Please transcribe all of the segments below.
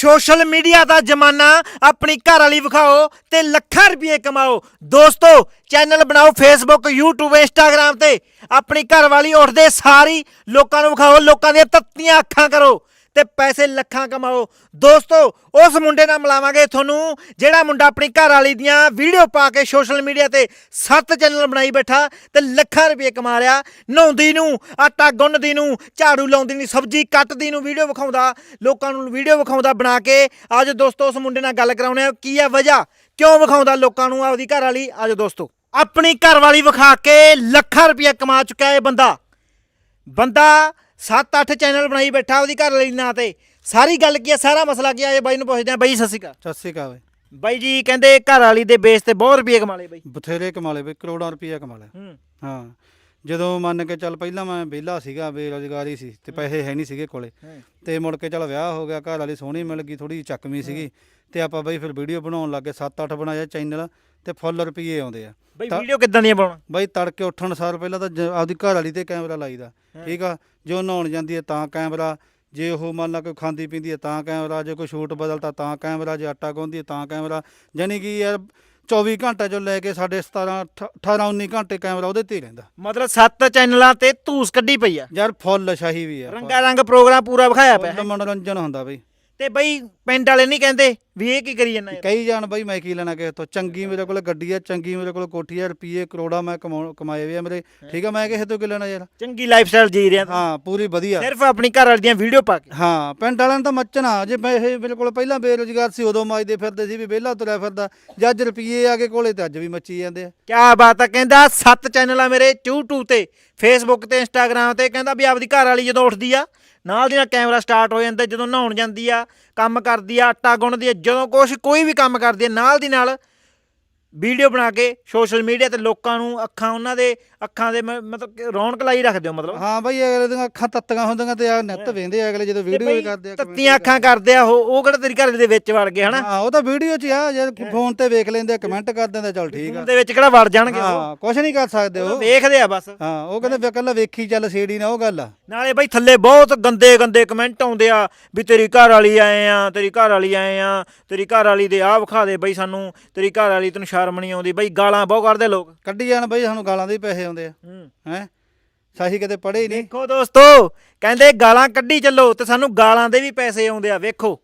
Social media ਦਾ ਜ਼ਮਾਨਾ ਆਪਣੀ ਘਰ ਵਾਲੀ ਵਿਖਾਓ ਤੇ ਲੱਖਾਂ ਰੁਪਏ ਕਮਾਓ। ਦੋਸਤੋ, ਚੈਨਲ ਬਣਾਓ ਫੇਸਬੁੱਕ YouTube, Instagram ਤੇ। ਆਪਣੀ ਘਰ ਵਾਲੀ ਉੱਠਦੇ ਸਾਰੀ ਲੋਕਾਂ ਨੂੰ ਵਿਖਾਓ, ਲੋਕਾਂ ਦੀਆਂ ਤੱਤੀਆਂ ਅੱਖਾਂ ਕਰੋ। ਤੇ ਪੈਸੇ ਲੱਖਾਂ ਕਮਾਓ। ਦੋਸਤੋ, ਉਸ ਮੁੰਡੇ ਨਾਲ ਮਿਲਾਵਾਂਗੇ ਤੁਹਾਨੂੰ, ਜਿਹੜਾ ਮੁੰਡਾ ਆਪਣੀ ਘਰ ਵਾਲੀ ਦੀਆਂ ਵੀਡੀਓ ਪਾ ਕੇ ਸੋਸ਼ਲ ਮੀਡੀਆ ਤੇ ਸੱਤ ਚੈਨਲ ਬਣਾਈ ਬੈਠਾ ਤੇ ਲੱਖਾਂ ਰੁਪਏ ਕਮਾ ਰਿਹਾ। ਨਹਾਉਂਦੀ ਨੂੰ, ਆਟਾ ਗੁੰਨਦੀ ਨੂੰ, ਝਾੜੂ ਲਾਉਂਦੀ ਨੂੰ, ਸਬਜ਼ੀ ਕੱਟਦੀ ਨੂੰ, ਵੀਡੀਓ ਵਿਖਾਉਂਦਾ, ਲੋਕਾਂ ਨੂੰ ਵੀਡੀਓ ਵਿਖਾਉਂਦਾ ਬਣਾ ਕੇ। ਅੱਜ ਦੋਸਤੋ, ਉਸ ਮੁੰਡੇ ਨਾਲ ਗੱਲ ਕਰਾਉਣੇ ਆ ਕੀ ਹੈ ਵਜ੍ਹਾ? ਕਿਉਂ ਵਿਖਾਉਂਦਾ ਲੋਕਾਂ ਨੂੰ ਆਪਦੀ ਘਰ ਵਾਲੀ? ਅੱਜ ਦੋਸਤੋ। ਆਪਣੀ ਘਰ ਵਾਲੀ ਵਿਖਾ ਕੇ ਲੱਖਾਂ ਰੁਪਏ ਕਮਾ ਚੁੱਕਾ ਇਹ ਬੰਦਾ। ਬੰਦਾ 7-8 ਚੈਨਲ ਬਣਾਈ ਬੈਠਾ ਉਹਦੀ ਘਰ ਵਾਲੀ ਨਾਂ ਤੇ। ਸਾਰੀ ਗੱਲ ਕੀ ਹੈ ਸਾਰਾ ਮਸਲਾ ਕੀ ਹੈ ਇਹ ਬਾਈ ਨੂੰ ਪੁੱਛਦੇ ਆ। ਬਾਈ ਸਤਿ ਸ਼੍ਰੀ ਅਕਾਲ। ਸਤਿ ਸ੍ਰੀ ਅਕਾਲ ਬਈ। ਬਾਈ ਜੀ ਕਹਿੰਦੇ ਘਰ ਵਾਲੀ ਦੇ ਬੇਸ ਤੇ ਬਹੁਤ ਰੁਪਏ ਕਮਾ ਲਏ ਬਾਈ। ਬਥੇਰੇ ਕਮਾ ਲਏ ਬਈ ਕਰੋੜਾਂ ਰੁਪਈਆ ਕਮਾ ਲਿਆ। ਹੂੰ। ਹਾਂ। ਜਦੋਂ ਮੰਨ ਕੇ ਚੱਲ ਪਹਿਲਾਂ ਮੈਂ ਵਿਹਲਾ ਸੀਗਾ ਬੇਰੁਜ਼ਗਾਰੀ ਸੀ ਤੇ ਪੈਸੇ ਹੈ ਨਹੀਂ ਸੀਗੇ ਕੋਲੇ। ਤੇ ਮੁੜ ਕੇ ਚੱਲ ਵਿਆਹ ਹੋ ਗਿਆ ਘਰ ਵਾਲੀ ਸੋਹਣੀ ਮਿਲ ਗਈ ਥੋੜੀ ਚੱਕਵੀਂ ਸੀਗੀ। ਤੇ ਆਪਾਂ ਬਈ ਫਿਰ ਵੀਡੀਓ ਬਣਾਉਣ ਲੱਗੇ 7-8 ਬਣਾਇਆ ਚੈਨਲ ਤੇ ਫੁੱਲ ਰੁਪਈਏ ਆਉਂਦੇ ਆ। ਬਾਈ ਤਾਂ- ਵੀਡੀਓ ਕਿੱਦਾਂ ਦੀਆਂ ਪਾਉਣਾ? ਬਈ ਤੜਕੇ ਉੱਠਣ ਸਾਰ ਪਹਿਲਾਂ ਤਾਂ ਜ- ਆਪਦੀ ਘਰ ਵਾਲੀ ਤੇ ਕੈਮਰਾ ਲਾਈਦਾ ਠੀਕ ਆ? ਜੋ ਨਹਾਉਣ ਜਾਂਦੀ ਹੈ ਤਾਂ ਕੈਮਰਾ ਜੇ ਉਹ ਮੰਨ ਲਾ ਕੋਈ ਖਾਂਦੀ ਪੀਂਦੀ ਹੈ ਤਾਂ ਕੈਮਰਾ ਜੇ ਕੋਈ ਸ਼ੂਟ ਬਦਲਤਾ ਤਾਂ ਕੈਮਰਾ ਜੇ ਆਟਾ ਗੁੰਨਦੀ ਹੈ ਤਾਂ ਕੈਮਰਾ। ਯਾਨੀ ਕਿ ਯਾਰ 24 ਘੰਟੇ ਚੋਂ ਲੈ ਕੇ ਸਾਡੇ 17 18 19 ਘੰਟੇ ਕੈਮਰਾ ਉਹਦੇ ਤੇ ਹੀ ਰਹਿੰਦਾ। ਮਤਲਬ ਸੱਤ ਚੈਨਲਾਂ ਤੇ ਧੂਸ ਕੱਢੀ ਪਈ ਆ। ਯਾਰ ਫੁੱਲ ਸ਼ਾਹੀ ਵੀ ਆ ਰੰਗਾ ਰੰਗ ਪ੍ਰੋਗਰਾਮ ਪੂਰਾ ਵਿਖਾਇਆ ਪਿਆ ਫੁੱਲ ਮਨੋਰੰਜਨ ਹੁੰਦਾ ਬਈ। ਤੇ ਬਾਈ ਪਿੰਡ ਵਾਲੇ ਨਹੀਂ ਕਹਿੰਦੇ ਵੀ ਇਹ ਕੀ ਕਰੀ ਜਾਂਦਾ ਕਈ ਜਾਣ ਬਈ ਮੈਂ ਕੀ ਲੈਣਾ ਕਿਸੇ ਤੋਂ? ਚੰਗੀ ਮੇਰੇ ਕੋਲ ਗੱਡੀ ਆ ਚੰਗੀ ਮੇਰੇ ਕੋਲ ਕੋਠੀ ਆ ਰੁਪਈਏ ਕਰੋੜਾ ਮੈਂ ਕਮਾਉ- ਕਮਾਏ ਵੇ ਆ ਮੇਰੇ। ਠੀਕ ਆ ਮੈਂ ਕਿਸੇ ਤੋਂ ਕੀ ਲੈਣਾ ਯਾਰ? ਚੰਗੀ ਲਾਈਫ ਸਟਾਈਲ ਜੀ ਰਿਹਾ। ਹਾਂ ਪੂਰੀ ਵਧੀਆ। ਸਿਰਫ ਆਪਣੀ ਘਰ ਵਾਲੀ ਦੀਆਂ ਵੀਡੀਓ ਪਾ ਕੇ। ਹਾਂ ਪਿੰਡ ਵਾਲਿਆਂ ਨੂੰ ਤਾਂ ਮੱਚਣਾ। ਜੇ ਮੈਂ ਇਹ ਮੇਰੇ ਕੋਲ ਪਹਿਲਾਂ ਬੇਰੁਜ਼ਗਾਰ ਸੀ ਉਦੋਂ ਮੱਚਦੇ ਫਿਰਦੇ ਸੀ ਵੀ ਵਿਹਲਾ ਤੁਰਿਆ ਫਿਰਦਾ। ਜੇ ਅੱਜ ਰੁਪਈਏ ਆ ਕੇ ਕੋਲੇ ਤੇ ਅੱਜ ਵੀ ਮੱਚੀ ਜਾਂਦੇ ਆ। ਕਿਆ ਬਾਤ ਆ ਕਹਿੰਦਾ ਸੱਤ ਚੈਨਲ ਆ ਮੇਰੇ YouTube ਤੇ Facebook ਤੇ Instagram ਤੇ ਕਹਿੰਦਾ ਵੀ ਆਪਦੀ ਘਰ ਵਾਲੀ ਜਦੋਂ ਉੱਠਦੀ ਆ ਨਾਲ ਦੀ ਨਾਲ ਕੈਮਰਾ ਸਟਾਰਟ ਹੋ ਜਾਂਦਾ, ਜਦੋਂ ਨਹਾਉਣ ਜਾਂਦੀ ਆ, ਕੰਮ ਕਰਦੀ ਆ, ਆਟਾ ਗੁੰਨਦੀ ਆ, ਜਦੋਂ ਕੁਛ, ਕੋਈ ਵੀ ਕੰਮ ਕਰਦੀ ਆ, ਨਾਲ ਦੀ ਨਾਲ ਵੀਡੀਓ ਬਣਾ ਕੇ ਸੋਸ਼ਲ ਮੀਡੀਆ ਤੇ ਲੋਕਾਂ ਨੂੰ, ਅੱਖਾਂ ਉਹਨਾਂ ਦੇ ਅੱਖਾਂ ਦੇ ਮ- ਮਤਲਬ ਕਿ ਰੌਣਕ ਲਾਈ ਰੱਖਦੇ ਹੋ ਮਤਲਬ? ਹਾਂ ਬਈ ਅਗਲੇ ਦੀਆਂ ਅੱਖਾਂ ਤੱਤੀਆਂ ਹੁੰਦੀਆਂ ਤੇ ਆ ਨਿੱਤ ਵੇਂਦੇ ਆ ਅਗਲੇ ਜਦੋਂ ਤੇ ਵੀਡੀਓ ਬਈ ਕਰਦੇ ਆ ਤੱਤੀਆਂ ਅੱਖਾਂ ਕਰਦੇ ਆ ਉਹ ਉਹ ਕਿਹੜਾ ਤੇਰੀ ਘਰ ਦੇ ਵਿੱਚ ਵੜ ਗਏ ਹਨਾ? ਹਾਂ ਉਹ ਤਾਂ ਵੀਡੀਓ 'ਚ ਆ ਜੇ ਫੋਨ ਤੇ ਵੇਖ ਲੈਂਦੇ ਆ ਕਮੈਂਟ ਕਰ ਦਿੰਦੇ ਆ, ਚੱਲ ਠੀਕ ਆ। ਦੇ ਵਿੱਚ ਕਿਹੜਾ ਵੜ ਜਾਣਗੇ ਉਹ? ਹਾਂ ਕੁਝ ਨਹੀਂ ਕਰ ਸਕਦੇ ਉਹ ਉਹ। ਵੇਖਦੇ ਆ ਬਸ। ਹਾਂ ਉਹ ਕਹਿੰਦੇ ਵੀ ਇਕੱਲਾ ਵੇਖੀ ਚੱਲ ਸੀੜੀ ਨਾ ਉਹ ਗੱਲ ਆ। ਨਾਲੇ ਬਈ ਥੱਲੇ ਬਹੁਤ ਗੰਦੇ ਗੰਦੇ ਕਮੈਂਟ ਆਉਂਦੇ ਆ ਵੀ ਤੇਰੀ ਘਰ ਵਾਲੀ ਆਏ ਆ ਤੇਰੀ ਘਰ ਵਾਲੀ ਆਏ ਆ ਤੇਰੀ ਘਰ ਵਾਲੀ ਦੇ ਆਹ ਵਿਖਾ ਦੇ ਬਈ ਸਾਨੂੰ ਤੇਰੀ ਘਰ ਵਾਲੀ ਤੈਨੂੰ ਸ਼ਰਮ ਨਹੀਂ ਆਉਂਦੀ। ਬਈ ਗਾਲਾਂ ਬਹੁਤ ਕੱਢਦੇ ਲੋਕ। ਕੱਢੀ ਜਾਣ ਬਈ ਸਾਨੂੰ ਗਾਲਾਂ ਦੇ ਹੀ ਪੈਸੇ ਆਉਂਦੇ ਆ। ਹੂੰ। ਹੈ? ਸਾਹੀ ਕਦੇ ਪੜੇ ਹੀ ਨਹੀਂ। ਦੇਖੋ ਦੋਸਤੋ ਕਹਿੰਦੇ ਗਾਲਾਂ ਕੱਢੀ ਚੱਲੋ ਤੇ ਸਾਨੂੰ ਗਾਲਾਂ ਦੇ ਵੀ ਪੈਸੇ ਆਉਂਦੇ ਆ ਵੇਖੋ।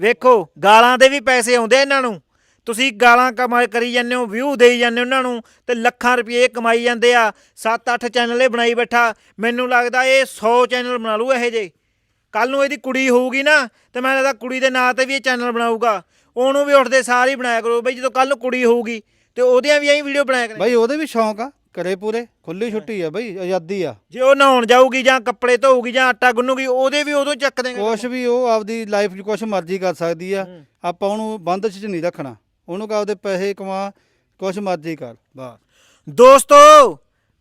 ਵੇਖੋ ਗਾਲਾਂ ਦੇ ਵੀ ਪੈਸੇ ਆਉਂਦੇ ਆ ਇਹਨਾਂ ਨੂੰ। ਤੁਸੀਂ ਗਾਲਾਂ ਕਮਾਈ ਕਰੀ ਜਾਂਦੇ ਹੋ ਵਿਊ ਦੇਈ ਜਾਂਦੇ ਹੋ ਉਹਨਾਂ ਨੂੰ ਤੇ ਲੱਖਾਂ ਰੁਪਏ ਕਮਾਈ ਜਾਂਦੇ ਆ। 7-8 ਚੈਨਲ ਇਹ ਬਣਾਈ ਬੈਠਾ। ਮੈਨੂੰ ਲੱਗਦਾ ਇਹ 100 ਚੈਨਲ ਬਣਾ ਲੂ ਇਹੋ ਜੇ ਕੱਲ ਨੂੰ ਇਹਦੀ ਕੁੜੀ ਹੋਊਗੀ ਨਾ ਤੇ ਮੈਂ ਲੱਗਦਾ ਕੁੜੀ ਦੇ ਨਾਂ ਤੇ ਵੀ ਇਹ ਚੈਨਲ ਬਣਾਊਗਾ। ਉਹਨੂੰ ਵੀ ਉੱਠਦੇ ਸਾਰ ਹੀ ਬਣਾਇਆ ਕਰੋ। ਬਈ ਜਦੋਂ ਕੱਲ ਨੂੰ ਕੁੜੀ ਹੋਊਗੀ ਤੇ ਉਹਦੀਆਂ ਵੀ ਐਂ ਵੀਡੀਓ ਬਣਾਇਆ ਕਰੇ ਬਈ ਉਹਦੇ ਵੀ ਸ਼ੌਂਕ ਆ। ਕਰੇ ਪੂਰੇ? ਖੁੱਲੀ ਛੁੱਟੀ ਆ ਬਈ ਆਜ਼ਾਦੀ ਆ। ਜੇ ਉਹ ਨਹਾਉਣ ਜਾਊਗੀ ਜਾਂ ਕੱਪੜੇ ਧੋਊਗੀ ਜਾਂ ਆਟਾ ਗੁੰਨੂਗੀ ਉਹਦੇ ਵੀ ਉਦੋਂ ਚੱਕ ਦੇਂਗੇ ਕੁਛ ਵੀ ਉਹ ਆਪਦੀ ਲਾਈਫ 'ਚ ਕੁਛ ਮਰਜ਼ੀ ਕਰ ਸਕਦੀ ਆ। ਆਪਾਂ ਉਹਨੂੰ ਬੰਦ 'ਚ ਨਹੀਂ ਰੱਖਣਾ। ਉਹਨੂੰ ਕਹ ਆਪਦੇ ਪੈਸੇ ਕਮਾ ਕੁਛ ਮਰਜ਼ੀ ਕਰ ਬਸ। ਦੋਸਤੋ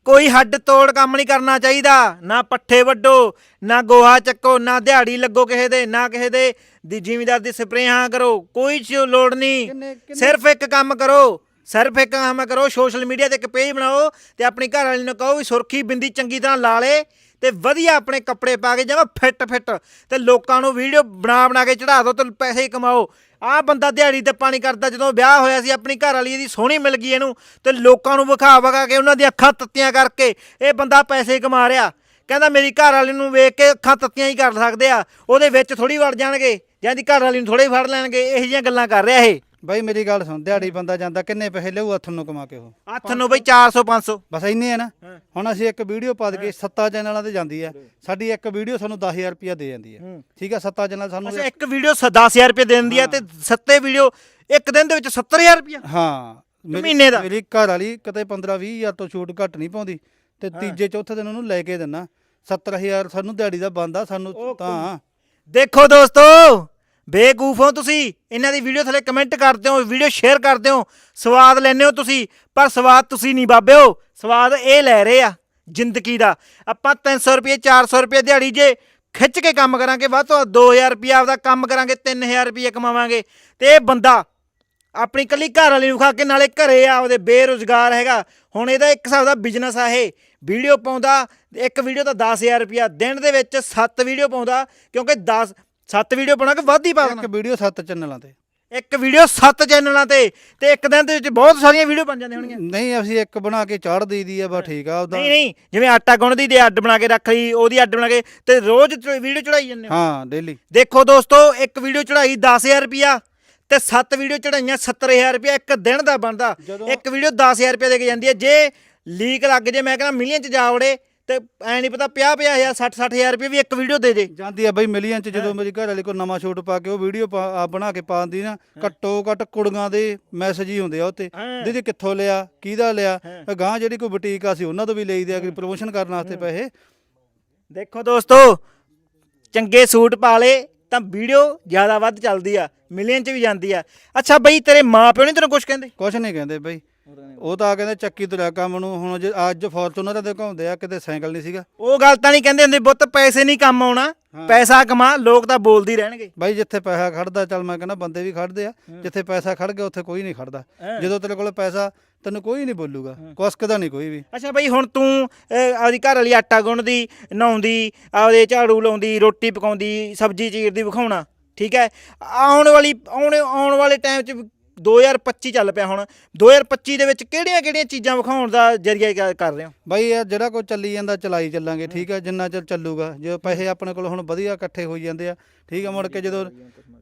ਕੋਈ ਹੱਡ ਤੋੜ ਕੰਮ ਨਹੀਂ ਕਰਨਾ ਚਾਹੀਦਾ। ਨਾ ਪੱਠੇ ਵੱਡੋ ਨਾ ਗੋਹਾ ਚੱਕੋ ਨਾ ਦਿਹਾੜੀ ਲੱਗੋ ਕਿਸੇ ਦੇ ਨਾ ਕਿਸੇ ਦੇ। ਦੀ ਜ਼ਿਮੀਦਾਰ ਦੀ ਸਪਰੇਹਾਂ ਕਰੋ। ਕੋਈ ਚ ਲੋੜ ਨਹੀਂ। ਕਿੰਨੇ- ਕਿੰਨੇ- ਸਿਰਫ ਇੱਕ ਕੰਮ ਕਰੋ। ਸਿਰਫ ਇੱਕ ਕੰਮ ਕਰੋ, ਸੋਸ਼ਲ ਮੀਡੀਆ ਤੇ ਇੱਕ ਪੇਜ ਬਣਾਓ ਤੇ ਆਪਣੀ ਘਰ ਵਾਲੀ ਨੂੰ ਕਹੋ ਵੀ ਸੁਰਖੀ ਬਿੰਦੀ ਚੰਗੀ ਤਰ੍ਹਾਂ ਲਾ ਲੇ ਤੇ ਵਧੀਆ ਆਪਣੇ ਕੱਪੜੇ ਪਾ ਕੇ ਜਾਵਾਂ ਫਿੱਟ ਫਿੱਟ ਤੇ ਲੋਕਾਂ ਨੂੰ ਵੀਡੀਓ ਬਣਾ ਬਣਾ ਕੇ ਚੜਾ ਦਿਓ ਤੇ ਪੈਸੇ ਕਮਾਓ। ਆਹ ਬੰਦਾ ਦਿਹਾੜੀ ਤੇ ਪਾਣੀ ਕਰਦਾ, ਜਦੋਂ ਵਿਆਹ ਹੋਇਆ ਸੀ, ਆਪਣੀ ਘਰ ਵਾਲੀ ਇਹਦੀ ਸੋਹਣੀ ਮਿਲ ਗਈ ਇਹਨੂੰ ਤੇ ਲੋਕਾਂ ਨੂੰ ਵਿਖਾ ਵਿਖਾ ਕੇ ਉਹਨਾਂ ਦੀਆਂ ਅੱਖਾਂ ਤੱਤੀਆਂ ਕਰਕੇ ਇਹ ਬੰਦਾ ਪੈਸੇ ਕਮਾ ਰਿਹਾ। ਕਹਿੰਦਾ ਮੇਰੀ ਘਰ ਵਾਲੀ ਨੂੰ ਵੇਖ ਕੇ ਅੱਖਾਂ ਤੱਤੀਆਂ ਹੀ ਕਰ ਸਕਦੇ ਆ, ਉਹਦੇ ਵਿੱਚ ਥੋੜੀ ਵੜ ਜਾਣਗੇ, ਜਾਂ ਦੀ ਘਰ ਵਾਲੀ ਨੂੰ ਥੋੜੇ ਫੜ ਲੈਣਗੇ, ਇਹੋ ਜਿਹੀਆਂ ਗੱਲਾਂ ਕਰ ਰਿਹਾ ਇਹ। ਬਈ ਮੇਰੀ ਗੱਲ ਸੁਣ ਦਿਹਾੜੀ ਬੰਦਾ ਜਾਂਦਾ ਕਿੰਨੇ ਪੈਸੇ ਲਿਆਊ ਹੱਥ ਨੂੰ ਕਮਾ ਕੇ ਉਹ? ਹੱਥ ਨੂੰ ਬਈ 400 500 ਬਸ ਇੰਨੇ ਆ ਨਾ। ਹੁਣ ਅਸੀਂ ਇੱਕ ਵੀਡੀਓ ਪਾ ਕੇ ਸੱਤਾ ਚੈਨਲਾਂ ਤੇ ਜਾਂਦੀ ਆ। ਸਾਡੀ ਇੱਕ ਵੀਡੀਓ ਸਾਨੂੰ 10000 ਰੁਪਇਆ ਦੇ ਜਾਂਦੀ ਆ। ਠੀਕ ਆ ਸੱਤਾ ਚੈਨਲ ਸਾਨੂੰ ਅੱਛਾ ਇੱਕ ਵੀਡੀਓ 10000 ਰੁਪਏ ਦੇ ਦਿੰਦੀ ਆ ਤੇ ਸੱਤੇ ਵੀਡੀਓ ਇੱਕ ਦਿਨ ਦੇ ਵਿੱਚ 70000 ਰੁਪਏ ਹਾਂ। ਮਹੀਨੇ ਦਾ? ਮੇਰੀ ਘਰ ਵਾਲੀ ਕਿਤੇ 15 20 ਹਜ਼ਾਰ ਤੋਂ ਛੂਟ ਘੱਟ ਨਹੀਂ ਪਾਉਂਦੀ। ਤੇ ਤੀਜੇ ਚੌਥੇ ਦਿਨ ਉਹਨੂੰ ਲੈ ਕੇ ਦਿੰਨਾ। 70000 ਸਾਨੂੰ ਦਿਹਾੜੀ ਦਾ ਬੰਦਾ ਸਾਨੂੰ ਤਾਂ। ਦੇਖੋ ਦੋਸਤੋ ਬੇਕੂਫ ਹੋ ਤੁਸੀਂ। ਇਹਨਾਂ ਦੀ ਵੀਡੀਓ ਥੱਲੇ ਕਮੈਂਟ ਕਰਦੇ ਹੋ ਵੀਡੀਓ ਸ਼ੇਅਰ ਕਰਦੇ ਹੋ। ਸਵਾਦ ਲੈਂਦੇ ਹੋ ਤੁਸੀਂ, ਪਰ ਸਵਾਦ ਤੁਸੀਂ ਨਹੀਂ ਬਾਬਿਓ ਸਵਾਦ ਇਹ ਲੈ ਰਹੇ ਆ, ਜ਼ਿੰਦਗੀ ਦਾ। ਆਪਾਂ 300 ਰੁਪਏ 400 ਰੁਪਏ ਦਿਹਾੜੀ ਜੇ ਖਿੱਚ ਕੇ ਕੰਮ ਕਰਾਂਗੇ, ਵੱਧ ਤੋਂ ਵੱਧ 2000 ਰੁਪਏ ਆਪਦਾ ਕੰਮ ਕਰਾਂਗੇ 3000 ਰੁਪਏ ਕਮਾਵਾਂਗੇ। ਤੇ ਇਹ ਬੰਦਾ ਆਪਣੀ ਕੱਲੀ ਘਰ ਵਾਲੀ ਨੂੰ ਖਾ ਕੇ ਨਾਲੇ ਘਰੇ ਆ ਉਹਦੇ ਬੇਰੁਜ਼ਗਾਰ ਹੈਗਾ। ਹੁਣ ਇਹਦਾ ਇੱਕ ਹਿਸਾਬ ਦਾ ਬਿਜ਼ਨਸ ਆ ਇਹ। ਵੀਡੀਓ ਪਾਉਂਦਾ, ਇੱਕ ਵੀਡੀਓ ਦਾ 10000 ਰੁਪਿਆ ਦਿਨ ਦੇ ਵਿੱਚ 7 ਵੀਡੀਓ ਪਾਉਂਦਾ, ਕਿਉਂਕਿ 10 ਸੱਤ ਵੀਡੀਓ ਬਣਾ ਕੇ ਵੱਧ ਹੀ ਪਾ ਇੱਕ ਦੇਣਾ ਵੀਡੀਓ ਸੱਤ ਚੈਨਲਾਂ ਤੇ। ਇੱਕ ਵੀਡੀਓ ਸੱਤ ਚੈਨਲਾਂ ਤੇ ਤੇ ਇੱਕ ਦਿਨ ਦੇ ਵਿੱਚ ਬਹੁਤ ਸਾਰੀਆਂ ਵੀਡੀਓ ਬਣ ਜਾਂਦੀਆਂ ਹੋਣਗੀਆਂ। ਨਹੀਂ ਅਸੀਂ ਇੱਕ ਬਣਾ ਕੇ ਚਾੜ ਦੇਈਦੀ ਆ ਬਸ ਠੀਕ ਆ ਉਹਦਾ ਨਹੀਂ ਨਹੀਂ ਜਿਵੇਂ ਆਟਾ ਗੁੰਨਦੀ ਦੇ ਅੱਡ ਬਣਾ ਕੇ ਰੱਖ ਲਈ ਉਹਦੀ ਅੱਡ ਬਣਾ ਕੇ ਤੇ ਰੋਜ਼ ਵੀਡੀਓ ਚੜਾਈ ਜਾਂਦੇ ਹੋ। ਹਾਂ ਡੇਲੀ ਦੇਖੋ ਦੋਸਤੋ ਇੱਕ ਵੀਡੀਓ ਚੜਾਈ 10000 ਰੁਪਿਆ ਤੇ ਸੱਤ ਵੀਡੀਓ ਚੜਾਈਆਂ 70000 ਰੁਪਿਆ ਇੱਕ ਦਿਨ ਦਾ ਬਣਦਾ। ਇੱਕ ਵੀਡੀਓ 10000 ਰੁਪਿਆ ਦੇ ਕੇ ਜਾਂਦੀ ਹੈ। ਜੇ ਲੀਕ ਲੱਗ ਜੇ ਮੈਂ ਕਹਿੰਦਾ ਮਿਲੀਅਨ ਚ ਜਾ ਵੜੇ। ਤੇ ਐ ਨਹੀਂ ਪਤਾ 50 50000 60 60000 ਰੁਪਏ ਵੀ ਇੱਕ ਵੀਡੀਓ ਦੇ ਦੇ। ਜਾਂਦੀ ਆ ਬਈ ਮਿਲੀਅਨ ਚ ਜਦੋਂ ਮੇਰੀ ਘਰ ਵਾਲੀ ਕੋ ਨਵਾਂ ਸ਼ੂਟ ਪਾ ਕੇ ਉਹ ਵੀਡੀਓ ਬਣਾ ਕੇ ਪਾਉਂਦੀ ਨਾ ਘੱਟੋ ਘੱਟ ਕੁੜੀਆਂ ਦੇ ਮੈਸੇਜ ਹੀ ਹੁੰਦੇ ਆ ਉੱਤੇ। ਦੀਦੀ ਕਿੱਥੋਂ ਲਿਆ ਕਿਹਦਾ ਲਿਆ। ਗਾਂ ਜਿਹੜੀ ਕੋਈ ਬੁਟੀਕ ਆ ਸੀ ਉਹਨਾਂ ਤੋਂ ਵੀ ਲਈਦੇ ਆ ਕਿ ਪ੍ਰੋਮੋਸ਼ਨ ਕਰਨ ਵਾਸਤੇ ਪੈਸੇ। ਦੇਖੋ ਦੋਸਤੋ ਚੰਗੇ ਸੂਟ ਪਾ ਲੇ ਤਾਂ ਵੀਡੀਓ ਜ਼ਿਆਦਾ ਵੱਧ ਚੱਲਦੀ ਆ ਮਿਲੀਅਨ ਚ ਵੀ ਜਾਂਦੀ ਆ। ਅੱਛਾ ਬਈ ਤੇਰੇ ਮਾਪਿਓ ਨਹੀਂ ਤੈਨੂੰ ਕੁਝ ਕਹਿੰਦੇ? ਕੁਛ ਨਹੀਂ ਕਹਿੰਦੇ ਬਈ। ਉਹ ਤਾਂ ਕਹਿੰਦੇ ਚੱਕੀ ਤੁਰਿਆ ਕੰਮ ਨੂੰ ਹੁਣ ਜੇ ਅੱਜ ਫੋਰਚੂਨਰ ਤੇ ਘੁੰਮਦੇ ਆ ਕਿਤੇ ਸਾਈਕਲ ਨਹੀਂ ਸੀਗਾ। ਉਹ ਗੱਲ ਤਾਂ ਨਹੀਂ ਕਹਿੰਦੇ ਹੁੰਦੇ ਬੁੱਤ ਪੈਸੇ ਨਹੀਂ ਕੰਮ ਆਉਣਾ। ਪੈਸਾ ਕਮਾ ਲੋਕ ਤਾਂ ਬੋਲਦੇ ਹੀ ਰਹਿਣਗੇ। ਬਾਈ ਜਿੱਥੇ ਪੈਸਾ ਖੜਦਾ ਚੱਲ ਮੈਂ ਕਹਿੰਦਾ ਬੰਦੇ ਵੀ ਖੜਦੇ ਆ ਜਿੱਥੇ ਪੈਸਾ ਖੜ ਗਿਆ ਉੱਥੇ ਕੋਈ ਨਹੀਂ ਖੜਦਾ। ਜਦੋਂ ਤੇਰੇ ਕੋਲ ਪੈਸਾ ਤੈਨੂੰ ਕੋਈ ਨਹੀਂ ਬੋਲੂਗਾ ਕੁਸਕਦਾ ਨਹੀਂ ਕੋਈ ਵੀ। ਅੱਛਾ ਬਈ ਹੁਣ ਤੂੰ ਆਪਦੀ ਘਰ ਵਾਲੀ ਆਟਾ ਗੁੰਨਦੀ ਨਹਾਉਂਦੀ ਆਪਦੇ ਝਾੜੂ ਲਾਉਂਦੀ ਰੋਟੀ ਪਕਾਉਂਦੀ ਸਬਜ਼ੀ ਚੀਰਦੀ ਵਿਖਾਉਣਾ ਠੀਕ ਹੈ? ਆਉਣ ਵਾਲੀ ਆਉਣ ਆਉਣ ਵਾਲੇ ਟਾਈਮ 'ਚ 2025 ਚੱਲ ਪਿਆ ਹੁਣ। 2025 ਦੇ ਵਿੱਚ ਕਿਹੜੀਆਂ ਕਿਹੜੀਆਂ ਚੀਜ਼ਾਂ ਵਿਖਾਉਣ ਦਾ ਜਰੀਆ ਕ- ਕਰ ਰਹੇ ਹੋ? ਬਾਈ ਇਹ ਜਿਹੜਾ ਕੋਈ ਚੱਲੀ ਜਾਂਦਾ ਚਲਾਈ ਚੱਲਾਂਗੇ। ਠੀਕ ਹੈ ਜਿੰਨਾ ਚਿਰ ਚੱਲੂਗਾ। ਜੇ ਪੈਸੇ ਆਪਣੇ ਕੋਲ ਹੁਣ ਵਧੀਆ ਇਕੱਠੇ ਹੋਈ ਜਾਂਦੇ ਆ ਠੀਕ ਹੈ ਮੁੜ ਕੇ ਜਦੋਂ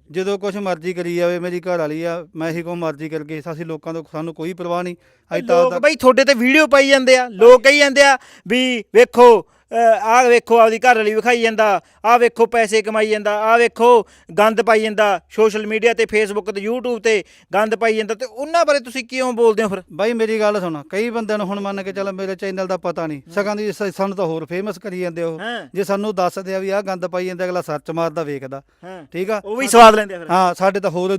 ਜਦੋਂ ਕੁਝ ਮਰਜ਼ੀ ਕਰੀ ਜਾਵੇ ਮੇਰੀ ਘਰ ਵਾਲੀ ਆ ਮੈਂ ਹੀ ਕੋ ਮਰਜ਼ੀ ਕਰਕੇ ਅਸੀਂ ਲੋਕਾਂ ਤੋਂ ਸਾਨੂੰ ਕੋਈ ਪਰਵਾਹ ਨਹੀਂ ਅੱਜ ਤਾਂ ਲੋਕ ਬਈ ਤੁਹਾਡੇ ਤੇ ਵੀਡੀਓ ਪਾਈ ਜਾਂਦੇ ਆ ਲੋਕ ਕਹੀ ਜਾਂਦੇ ਆ ਵੀ ਵੇਖੋ ਆਹ ਵੇਖੋ ਆਪਦੀ ਘਰ ਵਾਲੀ ਵਿਖਾਈ ਜਾਂਦਾ ਆਹ ਵੇਖੋ ਪੈਸੇ ਕਮਾਈ ਜਾਂਦਾ ਆਹ ਵੇਖੋ ਗੰਦ ਪਾਈ ਜਾਂਦਾ ਸੋਸ਼ਲ ਮੀਡੀਆ ਤੇ ਫੇਸਬੁੱਕ ਤੇ YouTube ਤੇ ਗੰਦ ਪਾਈ ਜਾਂਦਾ ਤੇ ਉਹਨਾਂ ਬਾਰੇ ਤੁਸੀਂ ਕਿਉਂ ਬੋਲਦੇ ਹੋ ਫਿਰ? ਬਾਈ ਮੇਰੀ ਗੱਲ ਸੁਣ ਕਈ ਬੰਦਿਆਂ ਨੂੰ ਹੁਣ ਮੰਨ ਕੇ ਚੱਲ ਮੇਰੇ ਚੈਨਲ ਦਾ ਪਤਾ ਨਹੀਂ ਸਗਾਂ ਦੀ ਸ- ਸਾਨੂੰ ਤਾਂ ਹੋਰ ਫੇਮਸ ਕਰੀ ਜਾਂਦੇ ਉਹ ਹਾਂ। ਜੇ ਸਾਨੂੰ ਦੱਸਦੇ ਆ ਵੀ ਆਹ ਗੰਦ ਪਾਈ ਜਾਂਦੇ ਅਗਲਾ ਸਰਚ ਮਾਰਦਾ ਵੇਖਦਾ। ਹਾਂ। ਠੀਕ ਆ? ਉਹ ਵੀ ਸਵਾਦ ਲੈਂਦੇ ਆ ਫਿਰ। ਹਾਂ ਸਾਡੇ ਤਾਂ ਹੋਰ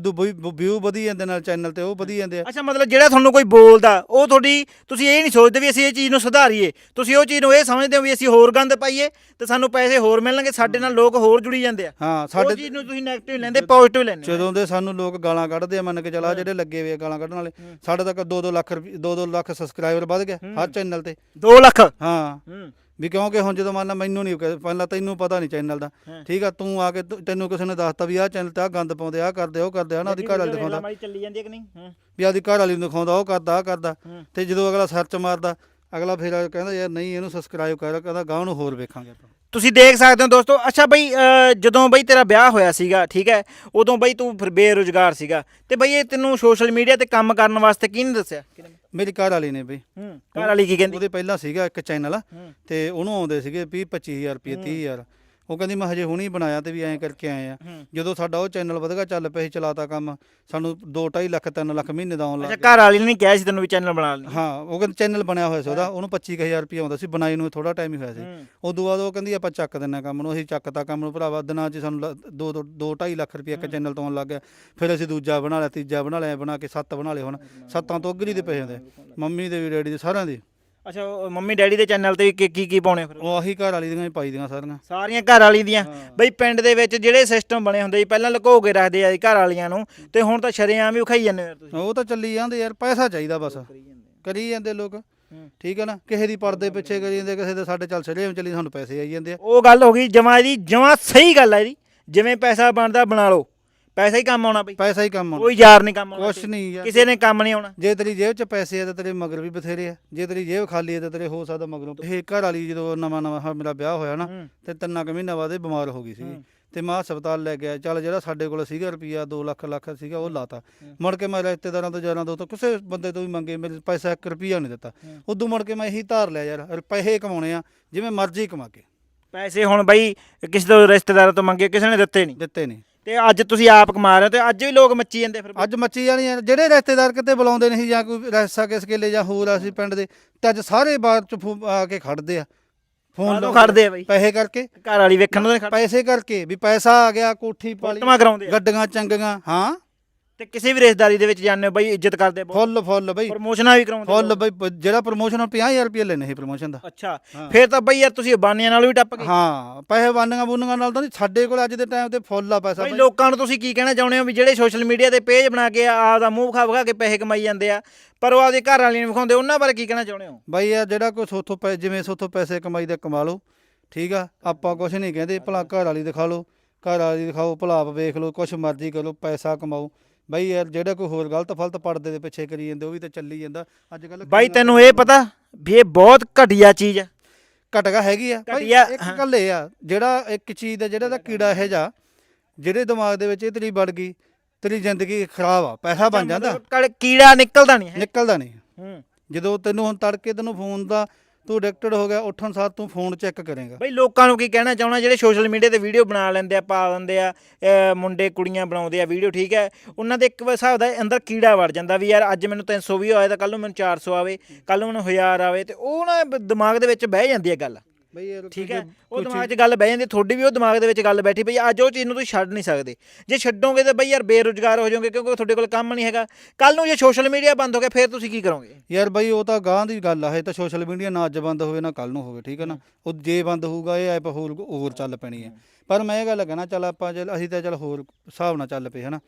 ਵਿਊ ਵਧੀ ਜਾਂਦੇ ਨਾਲ ਚੈਨਲ ਤੇ ਉਹ ਵਧੀ ਜਾਂਦੇ ਆ। ਅੱਛਾ ਮਤਲਬ ਜਿਹੜਾ ਤੁਹਾਨੂੰ ਕੋਈ ਬੋਲਦਾ ਉਹ ਤੁਹਾਡੀ ਤੁਸੀਂ ਇਹ ਨਹੀਂ ਸੋਚਦੇ ਵੀ ਅਸੀਂ ਇਹ ਚੀਜ਼ ਨੂੰ ਸੁਧਾਰੀਏ। ਤੁਸੀਂ ਉਹ ਚੀਜ਼ ਨੂੰ ਇਹ ਸਮਝਦੇ ਹੋ ਵੀ ਅਸੀਂ ਹੋਰ ਗੰਦ ਪਾਈਏ ਤੇ ਸਾਨੂੰ ਪੈਸੇ ਹੋਰ ਮਿਲਣਗੇ। ਸਾਡੇ ਨਾਲ ਲੋਕ ਹੋਰ ਜੁੜੀ ਜਾਂਦੇ ਆ। ਹਾਂ ਉਹ ਸਾਡੇ ਚੀਜ਼ ਨੂੰ ਤੁਸੀਂ 네ਗੇਟਿਵ ਲੈਂਦੇ ਪੋਜ਼ਿਟਿਵ ਲੈਂਦੇ ਜਦੋਂ ਦੇ ਸਾਨੂੰ ਲੋਕ ਗਾਲਾਂ ਕੱਢਦੇ ਆ ਮੰਨ ਕੇ ਚੱਲ ਜਿਹੜੇ ਲੱਗੇ ਹੋਏ ਆ ਗਾਲਾਂ ਕੱਢਣ ਵਾਲੇ ਸਾਡੇ ਤੱਕ 2-2 ਲੱਖ 2-2 ਲੱਖ ਸਬਸਕ੍ਰਾਈਬਰ ਵੱਧ ਗਏ ਹਰ ਚੈਨਲ ਤੇ। 2 ਲੱਖ? ਹਾਂ। ਹੂੰ। ਵੀ ਕਿਉਂਕਿ ਹੁਣ ਜਦੋਂ ਮੰਨ ਲਾ ਮੈਨੂੰ ਨਹੀਂ ਪਹਿਲਾਂ ਤੈਨੂੰ ਪਤਾ ਨਹੀਂ ਚੈਨਲ ਦਾ। ਠੀਕ ਆ ਤੂੰ ਆ ਕੇ ਤੂੰ- ਤੈਨੂੰ ਕਿਸੇ ਨੇ ਦੱਸਤਾ ਵੀ ਆਹ ਚੈਨਲ ਤੇ ਆ ਗੰਦ ਪਾਉਂਦੇ ਆ ਕਰਦੇ ਉਹ ਕਰਦੇ ਆ ਨਾ ਉਹਦੀ ਘਰ ਵਾਲੀ ਦਿਖਾਉਂਦਾ। ਮਾਰੀ ਚੱਲੀ ਜਾਂਦੀ ਹੈ ਕਿ ਨਹੀਂ? ਹਾਂ। ਵੀ ਆਦੀ ਘਰ ਵਾਲੀ ਨੂੰ ਦਿਖਾਉਂਦਾ ਉਹ ਕਰਦਾ ਆ ਕਰਦਾ। ਹੂੰ। ਤੇ ਜਦੋਂ ਅਗਲਾ ਸਰਚ ਮਾਰਦਾ ਅਗਲਾ ਫਿਰ ਕਹਿੰਦਾ ਯਾਰ ਨਹੀਂ ਇਹਨੂੰ ਸਬਸਕ੍ਰਾਈਬ ਕਰ ਕਹਿੰਦਾ ਗਾਂ ਨੂੰ ਹੋਰ ਵੇਖਾਂਗੇ ਆਪਾਂ। ਤੁਸੀਂ ਦੇਖ ਸਕਦੇ ਹੋ ਦੋਸਤੋ ਅੱਛਾ ਬਈ ਜਦੋਂ ਬਈ ਤੇਰਾ ਵਿਆਹ ਹੋਇਆ ਸੀਗਾ ਠੀਕ ਹੈ ਉਦੋਂ ਬਈ ਤੂੰ ਫਿਰ ਬੇਰੁਜ਼ਗਾਰ ਸੀਗਾ। ਤੇ ਬਈ ਇਹ ਤੈਨੂੰ ਸੋਸ਼ਲ ਮੀਡੀਆ ਤੇ ਕੰਮ ਕਰਨ ਵਾਸਤੇ ਕਿਹਨੇ ਦੱਸਿਆ? ਮੇਰੀ ਘਰ ਵਾਲੀ ਨੇ ਬਈ। ਹੂੰ ਘਰ ਵਾਲੀ ਕੀ ਕਹਿੰਦੀ? ਉਹਦੇ ਪਹਿਲਾਂ ਸੀਗਾ ਇੱਕ ਚੈਨਲ ਤੇ ਉਹਨੂੰ ਆਉਂਦੇ ਸੀਗੇ 20 25000 ਰੁਪਏ 30000 ਉਹ ਕਹਿੰਦੀ ਮੈਂ ਹਜੇ ਹੁਣੀ ਬਣਾਇਆ ਤੇ ਵੀ ਐਂ ਕਰਕੇ ਆਏ ਆ ਹੂੰ ਜਦੋਂ ਸਾਡਾ ਉਹ ਚੈਨਲ ਵਧਗਾ ਚੱਲ ਪਿਆ ਸੀ ਚਲਾਤਾ ਕੰਮ ਸਾਨੂੰ 2.5 ਲੱਖ 3 ਲੱਖ ਮਹੀਨੇ ਦਾ ਆਉਣ ਅੱਛਾ ਲੱਗ ਘਰ ਵਾਲੀ ਨੇ ਕਿਹਾ ਸੀ ਤੈਨੂੰ ਵੀ ਚੈਨਲ ਬਣਾ ਲੈ ਗਿਆ ਹਾਂ ਉਹ ਕਹਿੰਦਾ ਚੈਨਲ ਬਣਿਆ ਹੋਇਆ ਸੀ ਉਹਦਾ ਉਹਨੂੰ 25000 ਰੁਪਏ ਆਉਂਦਾ ਸੀ ਬਣਾਈ ਨੂੰ ਥੋੜਾ ਟਾਈਮ ਹੀ ਹੋਇਆ ਸੀ ਹੂੰ ਉਦੋਂ ਬਾਅਦ ਉਹ ਕਹਿੰਦੀ ਆਪਾਂ ਚੱਕ ਦਿੰਨਾ ਕੰਮ ਨੂੰ ਅਸੀਂ ਚੱਕਤਾ ਕੰਮ ਨੂੰ ਭਰਾਵਾ ਦਿਨਾਂ 'ਚ ਸਾਨੂੰ 2 2 2.5 ਲੱਖ ਰੁਪਏ ਇੱਕ ਚੈਨਲ ਤੋਂ ਆਉਣ ਲੱਗ ਗਿਆ ਫਿਰ ਅਸੀਂ ਦੂਜਾ ਬਣਾ ਲਿਆ ਤੀਜਾ ਬਣਾ ਲਿਆ ਬਣਾ ਕੇ ਸੱਤ ਬਣਾ ਲਏ ਹੁਣ ਸੱਤਾਂ ਤੋਂ ਅਗਰੀ ਦੇ ਪੈਸੇ ਹੁੰਦੇ ਮੰਮੀ ਦੇ ਵੀ ਡੈਡੀ ਦੇ ਸਾਰਿਆਂ ਦੇ ਅੱਛਾ ਉਹ ਮੰਮੀ ਡੈਡੀ ਦੇ ਚੈਨਲ ਤੇ ਕੀ ਕੀ ਕੀ ਪਾਉਣੇ ਫਿਰ? ਉਹ ਆਹੀ ਘਰ ਵਾਲੀ ਦੀਆਂ ਹੀ ਪਾਈ ਦੀਆਂ ਸਾਰੀਆਂ। ਸਾਰੀਆਂ ਘਰ ਵਾਲੀ ਦੀਆਂ। ਬਈ ਪਿੰਡ ਦੇ ਵਿੱਚ ਜਿਹੜੇ ਸਿਸਟਮ ਬਣੇ ਹੁੰਦੇ ਸੀ ਪਹਿਲਾਂ ਲੁਕੋ ਕੇ ਰੱਖਦੇ ਆ ਜੀ ਘਰ ਵਾਲੀਆਂ ਨੂੰ ਤੇ ਹੁਣ ਤਾਂ ਸ਼ਰੇਆਮ ਹੀ ਵਿਖਾਈ ਜਾਂਦੇ ਯਾਰ ਤੁਸੀਂ। ਉਹ ਤਾਂ ਚੱਲੀ ਜਾਂਦੇ ਯਾਰ ਪੈਸਾ ਚਾਹੀਦਾ ਬਸ। ਕਰੀ ਜਾਂਦੇ ਲੋਕ। ਠੀਕ ਹੈ ਨਾ? ਕਿਸੇ ਦੀ ਪਰਦੇ ਪਿੱਛੇ ਕਰੀ ਜਾਂਦੇ ਕਿਸੇ ਦੇ ਸਾਡੇ ਚੱਲ ਸੜੇਮ ਚੱਲੀ ਸਾਨੂੰ ਪੈਸੇ ਆਈ ਜਾਂਦੇ ਆ। ਉਹ ਗੱਲ ਹੋ ਗਈ ਜਮਾ ਇਹਦੀ ਜਮਾ ਸਹੀ ਗੱਲ ਹੈ ਇਹਦੀ ਜਿਵੇਂ ਪੈਸਾ ਬਣਦਾ ਬਣਾ ਲਓ। ਪੈਸਾ ਹੀ ਕੰਮ ਆਉਣਾ ਬਈ। ਪੈਸਾ ਹੀ ਕੰਮ ਆਉਣਾ। ਕੋਈ ਯਾਰ ਨਹੀਂ ਕੰਮ ਆਉਣਾ ਕੁਛ ਨਹੀਂ ਯਾਰ। ਕਿਸੇ ਨੇ ਕੰਮ ਨਹੀਂ ਆਉਣਾ। ਜੇ ਤੇਰੀ ਜੇਬ 'ਚ ਪੈਸੇ ਆ ਤਾਂ ਤੇਰੇ ਮਗਰ ਵੀ ਬਥੇਰੇ ਆ। ਜੇ ਤੇਰੀ ਜੇਬ ਖਾਲੀ ਆ ਤਾਂ ਤੇਰੇ ਹੋ ਸਕਦਾ ਮਗਰੋਂ। ਇਹ ਘਰ ਵਾਲੀ ਜਦੋਂ ਨਵਾਂ ਨਵਾਂ ਮੇਰਾ ਵਿਆਹ ਹੋਇਆ ਨਾ ਹੂੰ। ਤੇ ਤਿੰਨਾਂ ਕੁ ਮਹੀਨਾ ਬਾਅਦ ਇਹ ਬਿਮਾਰ ਹੋ ਗਈ ਸੀਗੀ। ਤੇ ਮੈਂ ਹਸਪਤਾਲ ਲੈ ਗਿਆ ਚੱਲ ਜਿਹੜਾ ਸਾਡੇ ਕੋਲ ਸੀਗਾ ਰੁਪਈਆ 2 ਲੱਖ ਲੱਖ ਸੀਗਾ ਉਹ ਲਾਤਾ। ਮੁੜ ਕੇ ਮੈਂ ਰਿਸ਼ਤੇਦਾਰਾਂ ਤੋਂ ਯਾਰਾਂ ਤੋਂ ਤਾਂ ਕਿਸੇ ਬੰਦੇ ਤੋਂ ਵੀ ਮੰਗੇ ਮੇਰੇ ਪੈਸਾ 1 ਰੁਪਈਆ ਨਹੀਂ ਦਿੱਤਾ। ਉਦੋਂ ਮੁੜ ਕੇ ਮੈਂ ਇਹੀ ਧਾਰ ਲਿਆ ਯਾਰ ਪੈਸੇ ਕਮਾਉਣੇ ਆ ਜਿਵੇਂ ਮਰਜ਼ੀ ਕਮਾ ਕੇ। ਪੈਸੇ ਹੁਣ ਬਈ ਕਿਸੇ ਤੋਂ ਰਿਸ਼ਤੇਦਾਰਾਂ ਤੋਂ ਮੰਗੇ ਕਿਸੇ ਨੇ ਦਿੱਤੇ ਨਹੀਂ। ਦਿੱਤੇ ਨਹੀਂ। ਤੇ ਅੱਜ ਤੁਸੀਂ ਆਪ ਕਮਾ ਰਹੇ ਹੋ ਤੇ ਅੱਜ ਵੀ ਲੋਕ ਮੱਚੀ ਜਾਂਦੇ ਫਿਰ। ਅੱਜ ਮੱਚੀ ਜਾਣੀ ਆ। ਜਿਹੜੇ ਰਿਸ਼ਤੇਦਾਰ ਕਿਤੇ ਬੁਲਾਉਂਦੇ ਨਹੀਂ ਜਾਂ ਕੋਈ ਰਸਾ ਕਿਸ ਕੇਲੇ ਜਾਂ ਹੋਰ ਅਸੀਂ ਪਿੰਡ ਦੇ ਤੇ ਅੱਜ ਸਾਰੇ ਬਾਹਰ ਚ ਫੋ- ਆ ਕੇ ਖੜਦੇ ਆ। ਫੋਨ ਕਾਹਤੋਂ ਖੜਦੇ ਆ ਬਈ। ਪੈਸੇ ਕਰਕੇ। ਘਰ ਵਾਲੀ ਵੇਖਣ ਨੂੰ ਪੈਸੇ ਕਰਕੇ ਵੀ ਪੈਸਾ ਆ ਗਿਆ ਕੋਠੀ ਪਾਲੀ ਫੋਟੋਆਂ ਕਰਾਉਂਦੇ ਆ। ਗੱਡੀਆਂ ਚੰਗੀਆਂ ਹਾਂ। ਤੇ ਕਿਸੇ ਵੀ ਰਿਸ਼ਤੇਦਾਰੀ ਦੇ ਵਿੱਚ ਜਾਂਦੇ ਹੋ ਬਈ ਇੱਜ਼ਤ ਕਰਦੇ ਬਹੁਤ। ਫੁੱਲ ਫੁੱਲ ਬਈ। ਪ੍ਰਮੋਸ਼ਨਾਂ ਵੀ ਕਰਾਉਂਦੇ ਫੁੱਲ ਬਈ ਪ- ਜਿਹੜਾ ਪ੍ਰੋਮੋਸ਼ਨ 50000 ਰੁਪਏ ਲੈਣੇ ਸੀ ਪ੍ਰੋਮੋਸ਼ਨ ਦਾ। ਅੱਛਾ ਹਾਂ। ਫਿਰ ਤਾਂ ਬਈ ਯਾਰ ਤੁਸੀਂ ਬਾਨੀਆਂ ਨਾਲ ਵੀ ਟੱਪ ਗਏ। ਹਾਂ ਪੈਸੇ ਬਾਨੀਆਂ ਬੂਨੀਆਂ ਨਾਲ ਤਾਂ ਨਹੀਂ ਸਾਡੇ ਕੋਲ ਅੱਜ ਦੇ ਟਾਈਮ ਤੇ ਫੁੱਲ ਆ ਪੈਸਾ ਬਈ ਬਈ। ਲੋਕਾਂ ਨੂੰ ਤੁਸੀਂ ਕੀ ਕਹਿਣਾ ਚਾਹੁੰਦੇ ਹੋ ਵੀ ਜਿਹੜੇ ਸੋਸ਼ਲ ਮੀਡੀਆ ਤੇ ਪੇਜ ਬਣਾ ਕੇ ਆਪਦਾ ਮੂੰਹ ਵਿਖਾ ਵਿਖਾ ਕੇ ਪੈਸੇ ਕਮਾਈ ਜਾਂਦੇ ਆ ਪਰ ਉਹ ਆਪਦੇ ਘਰ ਵਾਲਿਆਂ ਨੂੰ ਵਿਖਾਉਂਦੇ ਉਹਨਾਂ ਬਾਰੇ ਕੀ ਕਹਿਣਾ ਚਾਹੁੰਦੇ ਹੋ? ਬਾਈ ਯਾਰ ਜਿਹੜਾ ਕੋਈ ਸੋਥੋਂ ਪੈ ਜਿਵੇਂ ਸੋਥੋਂ ਪੈਸੇ ਕਮਾਈ ਦਾ ਕਮਾ ਲਓ ਠੀਕ ਆ? ਆਪਾਂ ਕੁਝ ਨਹੀਂ ਕਹਿੰਦੇ ਭਲਾ ਘਰ ਵਾਲੀ ਦਿਖਾ ਲਓ ਘਰ ਵਾਲੀ ਦਿਖਾਓ ਭਲਾਪ ਵੇਖ ਲਓ ਕੁਛ ਮਰਜ਼ੀ ਕਰੋ ਪੈਸਾ ਕਮਾਓ। ਬਈ ਯਾਰ ਜਿਹੜਾ ਕੋਈ ਹੋਰ ਗਲਤ ਫਲਤ ਪੜਦੇ ਦੇ ਪਿੱਛੇ ਕਰੀ ਜਾਂਦੇ ਉਹ ਵੀ ਤਾਂ ਚੱਲੀ ਜਾਂਦਾ। ਅੱਜ ਕੱਲ ਬਾਈ ਤੈਨੂੰ ਇਹ ਪਤਾ ਵੀ ਇਹ ਬਹੁਤ ਘਟੀਆ ਚੀਜ਼ ਆ। ਘਟਗਾ ਹੈਗੀ ਆ। ਬਾਈ ਘਟੀਆ, ਇੱਕ ਹਾਂ। ਗੱਲ ਇਹ ਆ ਜਿਹੜਾ ਇੱਕ ਚੀਜ਼ ਦਾ ਜਿਹੜਾ ਦਾ ਕੀੜਾ ਇਹ ਜਾ ਜਿਹੜੇ ਦਿਮਾਗ ਦੇ ਵਿੱਚ ਇਹ ਤੇਰੀ ਵੜ ਗਈ ਤੇਰੀ ਜ਼ਿੰਦਗੀ ਖਰਾਬ ਆ ਪੈਸਾ ਬਣ ਜਾਂਦਾ। ਕੜ- ਕੀੜਾ ਨਿਕਲਦਾ ਨਹੀਂ ਹੈ। ਨਿਕਲਦਾ ਨਹੀਂ। ਹੂੰ। ਜਦੋਂ ਤੈਨੂੰ ਹੁਣ ਤੜਕੇ ਤੈਨੂੰ ਫੋਨ ਦਾ ਤੂੰ ਐਡਿਕਟਡ ਹੋ ਗਿਆ, ਉੱਠਣ ਸਾਰ ਤੂੰ ਫੋਨ ਚੈੱਕ ਕਰੇਗਾ। ਬਈ ਲੋਕਾਂ ਨੂੰ ਕੀ ਕਹਿਣਾ ਚਾਹਣਾ ਜਿਹੜੇ ਸੋਸ਼ਲ ਮੀਡੀਆ ਤੇ ਵੀਡੀਓ ਬਣਾ ਲੈਂਦੇ ਆ, ਪਾ ਦਿੰਦੇ ਆ, ਅਹ ਮੁੰਡੇ ਕੁੜੀਆਂ ਬਣਾਉਂਦੇ ਆ ਵੀਡੀਓ ਠੀਕ ਹੈ? ਉਹਨਾਂ ਦੇ ਇੱਕ ਹਿਸਾਬ ਦਾ ਅੰਦਰ ਕੀੜਾ ਵੜ ਜਾਂਦਾ ਵੀ ਯਾਰ ਅੱਜ ਮੈਨੂੰ 300 ਵੀ ਆਇਆ ਤਾਂ ਕੱਲ ਨੂੰ ਮੈਨੂੰ 400 ਆਵੇ ਕੱਲ ਨੂੰ ਮੈਨੂੰ 1000 ਆਵੇ ਤੇ ਉਹ ਨਾ ਬ- ਦਿਮਾਗ ਦੇ ਵਿੱਚ ਬਹਿ ਜਾਂਦੀ ਹੈ ਗੱਲ। ਠੀਕ ਹੈ? ਜੇ ਉਹ ਦਿਮਾਗ 'ਚ ਗੱਲ ਬਹਿ ਜਾਂਦੀ ਤੁਹਾਡੀ ਵੀ ਉਹ ਦਿਮਾਗ ਦੇ ਵਿੱਚ ਗੱਲ ਬੈਠੀ ਪਈ ਅੱਜ ਉਹ ਚੀਜ਼ ਨੂੰ ਤੁਸੀਂ ਛੱਡ ਨਹੀਂ ਸਕਦੇ। ਜੇ ਛੱਡੋਗੇ ਤਾਂ ਬਈ ਯਾਰ ਬੇਰੁਜ਼ਗਾਰ ਹੋ ਜਾਓਗੇ ਕਿਉਂਕਿ ਤੁਹਾਡੇ ਕੋਲ ਕੰਮ ਨਹੀਂ ਹੈਗਾ। ਕੱਲ ਨੂੰ ਜੇ ਸੋਸ਼ਲ ਮੀਡੀਆ ਬੰਦ ਹੋ ਗਿਆ ਫਿਰ ਤੁਸੀਂ ਕੀ ਕਰੋਗੇ? ਯਾਰ ਬਈ ਉਹ ਤਾਂ ਗਾਂ ਦੀ ਗੱਲ ਆ ਇਹ ਤਾਂ ਸੋਸ਼ਲ ਮੀਡੀਆ ਨਾ ਅੱਜ ਬੰਦ ਹੋਵੇ ਨਾ ਕੱਲ ਨੂੰ ਹੋਵੇ ਠੀਕ ਹੈ ਨਾ? ਉਹ ਜੇ ਬੰਦ ਹੋਊਗਾ ਇਹ ਐਪ ਹੋਰ ਹੋਰ ਚੱਲ ਪੈਣੀ ਹੈ। ਪਰ ਮੈਂ ਇਹ ਗੱਲ ਕਹਿਣਾ ਚੱਲ ਆਪਾਂ ਚੱਲ ਅਸੀਂ ਤਾਂ ਚੱਲ ਹੋਰ ਹਿਸਾਬ ਨਾਲ ਚੱਲ ਪਏ ਹਨਾ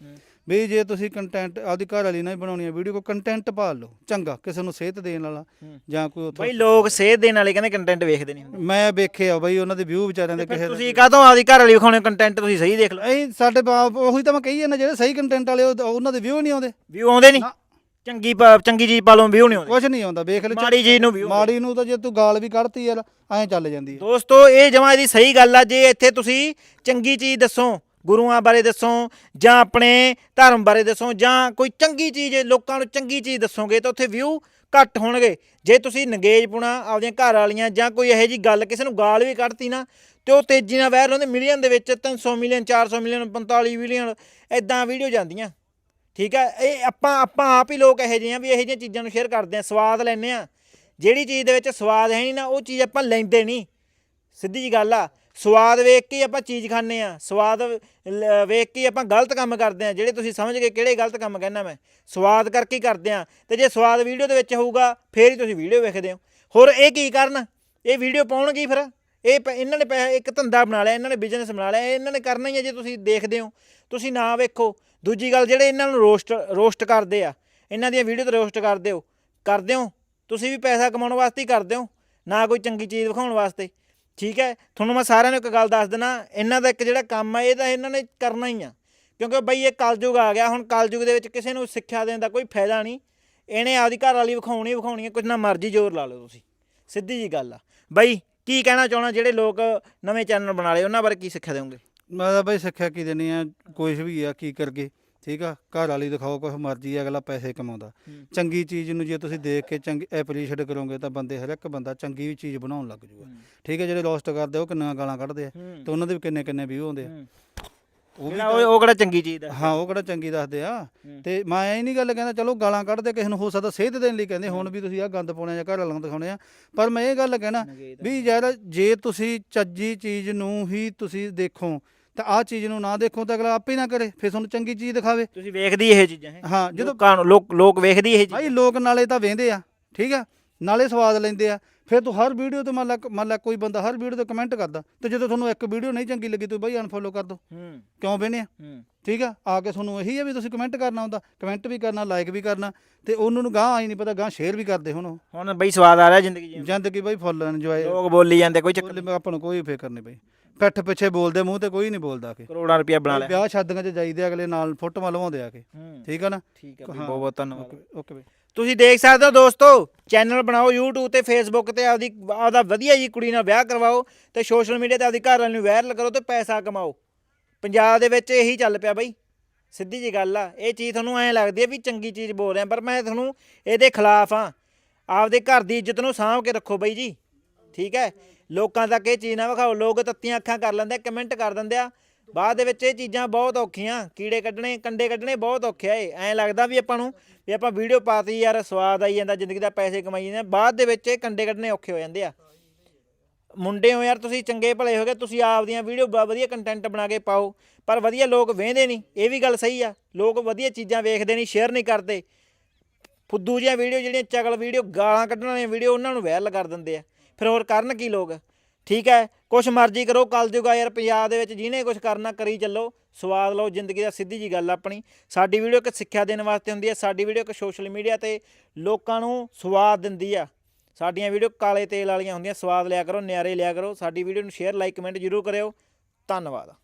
ਵੀ ਜੇ ਤੁਸੀਂ ਕੰਟੈਂਟ ਆਪਦੀ ਘਰ ਵਾਲੀ ਨਾਲ ਹੀ ਬਣਾਉਣੀ ਹੈ ਵੀਡੀਓ ਕੋ ਕੰਟੈਂਟ ਪਾਲ ਲਓ ਚੰਗਾ ਕਿਸੇ ਨੂੰ ਸੇਧ ਦੇਣ ਵਾਲਾ ਜਾਂ ਕੋਈ ਉੱਥੋਂ ਬਈ ਲੋਕ ਸੇਧ ਦੇਣ ਵਾਲੇ ਕਹਿੰਦੇ ਕੰਟੈਂਟ ਵੇਖਦੇ ਨਹੀਂ ਹੁੰਦੇ। ਮੈਂ ਵੇਖਿਆ ਬਈ ਉਹਨਾਂ ਦੇ ਵਿਊ ਵਿਚਾਰਿਆਂ ਦੇ ਕਿਸੇ ਫਿਰ ਤੁਸੀਂ ਕਾਹਤੋਂ ਆਪਦੀ ਘਰ ਵਾਲੀ ਵਿਖਾਉਣੇ ਕੰਟੈਂਟ ਤੁਸੀਂ ਸਹੀ ਦੇਖ ਲਓ। ਇਹ ਸਾਡੇ ਬਾਪ ਉਹੀ ਤਾਂ ਮੈਂ ਕਹੀ ਜਾਂਦਾ ਜਿਹੜੇ ਸਹੀ ਕੰਟੈਂਟ ਵਾਲੇ ਉਹ- ਉਹਨਾਂ ਦੇ ਵਿਊ ਨਹੀਂ ਆਉਂਦੇ। ਵਿਊ ਆਉਂਦੇ ਨਹੀਂ। ਨਾ। ਚੰਗੀ ਪ- ਚੰਗੀ ਚੀਜ਼ ਪਾ ਲਓ ਵਿਊ ਨਹੀਂ ਆਉਂਦੇ। ਕੁਝ ਨਹੀਂ ਆਉਂਦਾ ਵੇਖ ਲੈ ਮਾੜੀ ਚੀਜ਼ ਨੂੰ ਵਿਊ ਮਾੜੀ ਨੂੰ ਤਾਂ ਜੇ ਤੂੰ ਗਾਲ ਵੀ ਕੱਢਤੀ ਯਾਰ ਐਂ ਚੱਲ ਜਾਂਦੀ ਹੈ ਦੋਸਤੋ ਇਹ ਜਮਾਂ ਇਹਦੀ ਸਹੀ ਗੱਲ ਆ ਜੇ ਇੱਥੇ ਤੁਸੀਂ ਚੰਗੀ ਚੀਜ਼ ਦੱਸੋ ਗੁਰੂਆਂ ਬਾਰੇ ਦੱਸੋ ਜਾਂ ਆਪਣੇ ਧਰਮ ਬਾਰੇ ਦੱਸੋ ਜਾਂ ਕੋਈ ਚੰਗੀ ਚੀਜ਼ ਲੋਕਾਂ ਨੂੰ ਚੰਗੀ ਚੀਜ਼ ਦੱਸੋਗੇ ਤਾਂ ਉੱਥੇ ਵਿਊ ਘੱਟ ਹੋਣਗੇ। ਜੇ ਤੁਸੀਂ ਨੰਗੇਜ ਪੁਣਾ ਆਪਦੀਆਂ ਘਰ ਵਾਲੀਆਂ ਜਾਂ ਕੋਈ ਇਹੋ ਜੀ ਗੱਲ ਕਿਸੇ ਨੂੰ ਗਾਲ ਵੀ ਕੱਢਤੀ ਨਾ, ਤੇ ਉਹ ਤੇਜ਼ੀ ਨਾਲ ਵਾਇਰਲ ਹੁੰਦੇ ਮਿਲੀਅਨ ਦੇ ਵਿੱਚ 300 ਮਿਲੀਅਨ 400 ਮਿਲੀਅਨ 45 ਮਿਲੀਅਨ ਐਦਾਂ ਵੀਡੀਓ ਜਾਂਦੀਆਂ। ਠੀਕ ਹੈ? ਇਹ ਆਪਾਂ ਆਪਾਂ ਆਪ ਹੀ ਲੋਕ ਇਹੋ ਜਿਹੇ ਆ ਵੀ ਇਹੋ ਜਿਹੀਆਂ ਚੀਜ਼ਾਂ ਨੂੰ ਸ਼ੇਅਰ ਕਰਦੇ ਆ ਸਵਾਦ ਲੈਂਦੇ ਆ ਜਿਹੜੀ ਚੀਜ਼ ਦੇ ਵਿੱਚ ਸਵਾਦ ਹੈ ਨਹੀਂ ਨਾ, ਉਹ ਚੀਜ਼ ਆਪਾਂ ਲੈਂਦੇ ਨਹੀਂ। ਸਿੱਧੀ ਜੀ ਗੱਲ ਆ। ਸਵਾਦ ਵੇਖ ਕੇ ਹੀ ਆਪਾਂ ਚੀਜ਼ ਖਾਂਦੇ ਆ ਸਵਾਦ ਵੇਖ ਕੇ ਆਪਾਂ ਗਲਤ ਕੰਮ ਕਰਦੇ ਆ ਜਿਹੜੇ ਤੁਸੀਂ ਸਮਝ ਗਏ ਕਿਹੜੇ ਗਲਤ ਕੰਮ ਕਹਿੰਦਾ ਮੈਂ, ਸਵਾਦ ਕਰਕੇ ਹੀ ਕਰਦੇ ਆ ਤੇ ਜੇ ਸਵਾਦ ਵੀਡੀਓ ਦੇ ਵਿੱਚ ਹੋਊਗਾ, ਫੇਰ ਹੀ ਤੁਸੀਂ ਵੀਡੀਓ ਵੇਖਦੇ ਹੋ। ਹੋਰ ਇਹ ਕੀ ਕਰਨ? ਇਹ ਵੀਡੀਓ ਪਾਉਣਗੇ ਫਿਰ। ਇਹ ਪ- ਇਹਨਾਂ ਨੇ ਪੈਸਾ, ਇੱਕ ਧੰਦਾ ਬਣਾ ਲਿਆ, ਇਹਨਾਂ ਨੇ ਬਿਜ਼ਨਸ ਬਣਾ ਲਿਆ ਇਹਨਾਂ ਨੇ ਕਰਨਾ ਹੀ ਹੈ ਜੇ ਤੁਸੀਂ ਦੇਖਦੇ ਹੋ। ਤੁਸੀਂ ਨਾ ਵੇਖੋ। ਦੂਜੀ ਗੱਲ ਜਿਹੜੇ ਇਹਨਾਂ ਨੂੰ ਰੋਸਟ ਰੋਸਟ ਕਰਦੇ ਆ, ਇਹਨਾਂ ਦੀਆਂ ਵੀਡੀਓ ਤੇ ਰੋਸਟ ਕਰਦੇ ਹੋ ਕਰਦੇ ਹੋ। ਤੁਸੀਂ ਵੀ ਪੈਸਾ ਕਮਾਉਣ ਵਾਸਤੇ ਹੀ ਕਰਦੇ ਹੋ, ਨਾ ਕੋਈ ਚੰਗੀ ਚੀਜ਼ ਵਿਖਾਉਣ ਵਾਸਤੇ। ਠੀਕ ਹੈ? ਤੁਹਾਨੂੰ ਮੈਂ ਸਾਰਿਆਂ ਨੂੰ ਇੱਕ ਗੱਲ ਦੱਸ ਦੇਣਾ ਇਹਨਾਂ ਦਾ ਇੱਕ ਜਿਹੜਾ ਕੰਮ ਆ, ਇਹ ਤਾਂ ਇਹਨਾਂ ਨੇ ਕਰਨਾ ਹੀ ਆ। ਕਿਉਂਕਿ ਬਈ ਇਹ ਕਲਯੁਗ ਆ ਗਿਆ, ਹੁਣ ਕਲਯੁਗ ਦੇ ਵਿੱਚ ਕਿਸੇ ਨੂੰ ਸਿੱਖਿਆ ਦੇਣ ਦਾ ਕੋਈ ਫਾਇਦਾ ਨਹੀਂ। ਇਹਨੇ ਆਪਦੀ ਘਰ ਵਾਲੀ ਵਿਖਾਉਣੀ ਵਿਖਾਉਣੀ ਹੈ ਕੁਝ ਨਾ ਮਰਜ਼ੀ ਜ਼ੋਰ ਲਾ ਲਓ ਤੁਸੀਂ। ਸਿੱਧੀ ਜੀ ਗੱਲ ਆ। ਬਈ, ਕੀ ਕਹਿਣਾ ਚਾਹਣਾ ਜਿਹੜੇ ਲੋਕ ਨਵੇਂ ਚੈਨਲ ਬਣਾ ਲਏ, ਉਹਨਾਂ ਬਾਰੇ ਕੀ ਸਿੱਖਿਆ ਦੇਵੋਗੇ? ਮੈਂ ਤਾਂ ਬਈ ਸਿੱਖਿਆ ਕੀ ਦੇਣੀ ਆ, ਕੁਛ ਵੀ ਆ, ਕੀ ਕਰਗੇ ਠੀਕ ਆ? ਘਰ ਵਾਲੀ ਦਿਖਾਓ ਕੁਛ ਮਰਜ਼ੀ ਆ, ਅਗਲਾ ਪੈਸੇ ਕਮਾਉਂਦਾ। ਹੂੰ। ਚੰਗੀ ਚੀਜ਼ ਨੂੰ ਜੇ ਤੁਸੀਂ ਦੇਖ ਕੇ ਚੰਗੀ ਐਪਰੀਸ਼ੀਏਟ ਕਰੋਗੇ ਤਾਂ ਬੰਦੇ ਹਰ ਇੱਕ ਬੰਦਾ ਚੰਗੀ ਵੀ ਚੀਜ਼ ਬਣਾਉਣ ਲੱਗ ਜੂਗਾ। ਠੀਕ ਹੈ ਜਿਹੜੇ ਰੋਸਟ ਕਰਦੇ ਆ, ਉਹ ਕਿੰਨੀਆਂ ਗਾਲਾਂ ਕੱਢਦੇ ਆ ਤੇ ਉਹਨਾਂ ਦੇ ਵੀ ਕਿੰਨੇ ਕਿੰਨੇ ਵਿਊ ਹੁੰਦੇ ਆ। ਉਹ ਵੀ ਉਹ ਉਹ ਕਿਹੜਾ ਚੰਗੀ ਚੀਜ਼ ਦਾ ਹਾਂ ਉਹ ਕਿਹੜਾ ਚੰਗੀ ਦੱਸਦੇ ਆ। ਹੂੰ। ਤੇ ਮੈਂ ਇਹ ਨਹੀਂ ਗੱਲ ਕਹਿੰਦਾ ਚਲੋ ਗਾਲਾਂ ਕੱਢਦੇ ਕਿਸੇ ਨੂੰ ਹੋ ਸਕਦਾ ਸੇਧ ਦੇਣ ਲਈ ਕਹਿੰਦੇ ਹੁਣ ਵੀ ਤੁਸੀਂ ਆ ਗੰਦ ਪਾਉਣੇ ਜਾਂ ਘਰ ਵਾਲਾਂ ਨੂੰ ਦਿਖਾਉਣੇ ਆ। ਪਰ ਮੈਂ ਇਹ ਗੱਲ ਕਹਿਣਾ ਵੀ ਯਾਰ ਜੇ ਤੁਸੀਂ ਚੱਜੀ ਚੀਜ਼ ਨੂੰ ਹੀ ਤੁਸੀਂ ਦੇਖੋ ਤਾਂ ਆਹ ਚੀਜ਼ ਨੂੰ ਨਾ ਦੇਖੋ ਤਾਂ ਅਗਲਾ ਆਪੇ ਨਾ ਕਰੇ ਫਿਰ ਤੁਹਾਨੂੰ ਚੰਗੀ ਚੀਜ਼ ਦਿਖਾਵੇ। ਤੁਸੀਂ ਵੇਖਦੀ ਇਹ ਚੀਜ਼ਾਂ ਹੈ? ਹਾਂ ਜਦੋਂ ਲੋਕਾਂ ਨੂੰ ਲੋਕ ਲੋਕ ਵੇਖਦੀ ਇਹ ਭਾਈ ਚੀਜ਼ਾਂ ਲੋਕ ਨਾਲੇ ਤਾਂ ਵੇਂਦੇ ਆ ਠੀਕ ਆ? ਨਾਲੇ ਸਵਾਦ ਲੈਂਦੇ ਆ। ਫਿਰ ਤੂੰ ਹਰ ਵੀਡੀਓ ਤੇ ਮੰਨ ਲਾ ਮੰਨ ਲਾ ਕੋਈ ਬੰਦਾ ਹਰ ਵੀਡੀਓ ਤੇ ਕਮੈਂਟ ਕਰਦਾ ਤੇ ਜਦੋਂ ਤੁਹਾਨੂੰ ਇੱਕ ਵੀਡੀਓ ਨਹੀਂ ਚੰਗੀ ਲੱਗੀ ਤੂੰ ਬਈ ਅਨਫੋਲੋ ਕਰ ਦੋ। ਹੂੰ। ਕਿਉਂ ਵੇਨੇ ਆ? ਹੂੰ। ਠੀਕ ਆ? ਆ ਕੇ ਤੁਹਾਨੂੰ ਇਹੀ ਆ ਵੀ ਤੁਸੀਂ ਕਮੈਂਟ ਕਰਨਾ ਹੁੰਦਾ। ਕਮੈਂਟ ਵੀ ਕਰਨਾ ਲਾਈਕ ਵੀ ਕਰਨਾ ਤੇ ਉਹਨਾਂ ਨੂੰ ਗਾਂ ਆਈ ਨਹੀਂ ਪਤਾ ਗਾਂ ਸ਼ੇਅਰ ਵੀ ਕਰਦੇ ਹੁਣ ਉਹ। ਹੁਣ ਬਈ ਸਵਾਦ ਆ ਰਿਹਾ ਜ਼ਿੰਦਗੀ। ਜ਼ਿੰਦਗੀ ਬਈ ਫੁੱਲ ਇੰਜੋਏ ਲੋਕ ਬੋਲੀ ਜਾਂਦੇ ਕੋਈ ਚੱਕਰ ਆਪਾਂ ਨੂੰ ਕੋਈ ਫਿਕਰ ਨਹੀਂ ਬਈ। ਪਿੱਠ ਪਿੱਛੇ ਬੋਲਦੇ ਮੂੰਹ ਤੇ ਕੋਈ ਨਹੀਂ ਬੋਲਦਾ ਆ ਕੇ। ਕਰੋੜਾਂ ਰੁਪਇਆ ਬਣਾ ਲਿਆ। ਵਿਆਹ ਸ਼ਾਦੀਆਂ 'ਚ ਜਾਈਦੇ ਅਗਲੇ ਨਾਲ ਫੋਟੋਆਂ ਲਵਾਉਂਦੇ ਆ ਕੇ। ਠੀਕ ਆ ਨਾ? ਠੀਕ ਬਈ ਹਾਂ। ਬਹੁਤ ਬਹੁਤ ਧੰਨਵਾਦ। ਓਕੇ ਓਕੇ ਬਈ। ਤੁਸੀਂ ਦੇਖ ਸਕਦੇ ਹੋ ਦੋਸਤੋ ਚੈਨਲ ਬਣਾਓ YouTube ਤੇ Facebook ਤੇ ਆਪਦੀ ਆਪਦਾ ਵਧੀਆ ਜੀ ਕੁੜੀ ਨਾਲ ਵਿਆਹ ਕਰਵਾਓ ਤੇ ਸੋਸ਼ਲ ਮੀਡੀਆ ਤੇ ਆਪਦੀ ਘਰ ਵਾਲੀ ਨੂੰ ਵਾਇਰਲ ਕਰੋ ਤੇ ਪੈਸਾ ਕਮਾਓ। ਪੰਜਾਬ ਦੇ ਵਿੱਚ ਇਹੀ ਚੱਲ ਪਿਆ ਬਈ। ਸਿੱਧੀ ਜੀ ਗੱਲ ਆ ਇਹ ਚੀਜ਼ ਤੁਹਾਨੂੰ ਐਂ ਲੱਗਦੀ ਹੈ ਵੀ ਚੰਗੀ ਚੀਜ਼ ਬੋਲ ਰਿਹਾ ਪਰ ਮੈਂ ਤੁਹਾਨੂੰ ਇਹਦੇ ਖਿਲਾਫ ਆ ਆਪਦੇ ਘਰ ਦੀ ਇੱਜ਼ਤ ਨੂੰ ਸਾਂਭ ਕੇ ਰੱਖੋ ਬਈ ਜੀ। ਠੀਕ ਹੈ? ਲੋਕਾਂ ਤੱਕ ਇਹ ਚੀਜ਼ ਨਾ ਵਿਖਾਓ। ਲੋਕ ਤੱਤੀਆਂ ਅੱਖਾਂ ਕਰ ਲੈਂਦੇ, ਕਮੈਂਟ ਕਰ ਦਿੰਦੇ ਆ। ਬਾਅਦ ਦੇ ਵਿੱਚ ਇਹ ਚੀਜ਼ਾਂ ਬਹੁਤ ਔਖੀਆਂ। ਕੀੜੇ ਕੱਢਣੇ, ਕੰਡੇ ਕੱਢਣੇ ਬਹੁਤ ਔਖੇ ਆ ਇਹ। ਐਂ ਲੱਗਦਾ ਵੀ ਆਪਾਂ ਨੂੰ, ਵੀ ਆਪਾਂ ਵੀਡੀਓ ਪਾਤੀ ਯਾਰ, ਸਵਾਦ ਆਈ ਜਾਂਦਾ, ਜ਼ਿੰਦਗੀ ਦਾ ਪੈਸੇ ਕਮਾਈ ਜਾਂਦੇ ਆ। ਬਾਅਦ ਦੇ ਵਿੱਚ ਇਹ ਕੰਡੇ ਕੱਢਣੇ ਔਖੇ ਹੋ ਜਾਂਦੇ ਆ। ਮੁੰਡੇ ਹੋ ਯਾਰ, ਤੁਸੀਂ ਚੰਗੇ ਭਲੇ ਹੋਗੇ, ਤੁਸੀਂ ਆਪਦੀਆਂ ਵੀਡੀਓ ਵਧੀਆ ਕੰਟੈਂਟ ਬਣਾ ਕੇ ਪਾਓ। ਪਰ ਵਧੀਆ ਲੋਕ ਵੇਖਦੇ ਨਹੀਂ। ਇਹ ਵੀ ਗੱਲ ਸਹੀ ਆ। ਲੋਕ ਵਧੀਆ ਚੀਜ਼ਾਂ ਵੇਖਦੇ ਨਹੀਂ ਸ਼ੇਅਰ ਨਹੀਂ ਕਰਦੇ। ਫੁੱਦੂ ਜਿਹੀਆਂ ਵੀਡੀਓ ਜਿਹੜੀਆਂ ਚਗਲ ਵੀਡੀਓ ਗਾਲਾਂ ਕੱਢਣ ਵਾਲੀਆਂ ਵੀਡੀਓ ਉਹਨਾਂ ਨੂੰ ਵਾਇਰਲ ਕਰ ਦਿੰਦੇ ਆ। ਫਿਰ ਹੋਰ ਕਰਨ ਕੀ ਲੋਕ? ਠੀਕ ਹੈ, ਕੁਛ ਮਰਜ਼ੀ ਕਰੋ ਕੱਲ ਜੂਗਾ ਯਾਰ, ਪੰਜਾਬ ਦੇ ਵਿੱਚ ਜਿਹਨੇ ਕੁਛ ਕਰਨਾ ਕਰੀ ਚੱਲੋ, ਸਵਾਦ ਲਓ, ਜ਼ਿੰਦਗੀ ਦਾ ਸਿੱਧੀ ਜੀ ਗੱਲ ਆਪਣੀ। ਸਾਡੀ ਵੀਡੀਓ ਇੱਕ ਸਿੱਖਿਆ ਦੇਣ ਵਾਸਤੇ ਹੁੰਦੀ ਹੈ, ਸਾਡੀ ਵੀਡੀਓ ਇੱਕ ਸੋਸ਼ਲ ਮੀਡੀਆ ਤੇ ਲੋਕਾਂ ਨੂੰ ਸਵਾਦ ਦਿੰਦੀ ਆ। ਸਾਡੀਆਂ ਵੀਡੀਓ ਕਾਲੇ ਤੇਲ ਵਾਲੀਆਂ ਹੁੰਦੀਆਂ, ਸਵਾਦ ਲਿਆ ਕਰੋ, ਨਿਆਰੇ ਲਿਆ ਕਰੋ, ਸਾਡੀ ਵੀਡੀਓ ਨੂੰ ਸ਼ੇਅਰ, ਲਾਈਕ, ਕਮੈਂਟ ਜ਼ਰੂਰ ਕਰਿਓ। ਧੰਨਵਾਦ।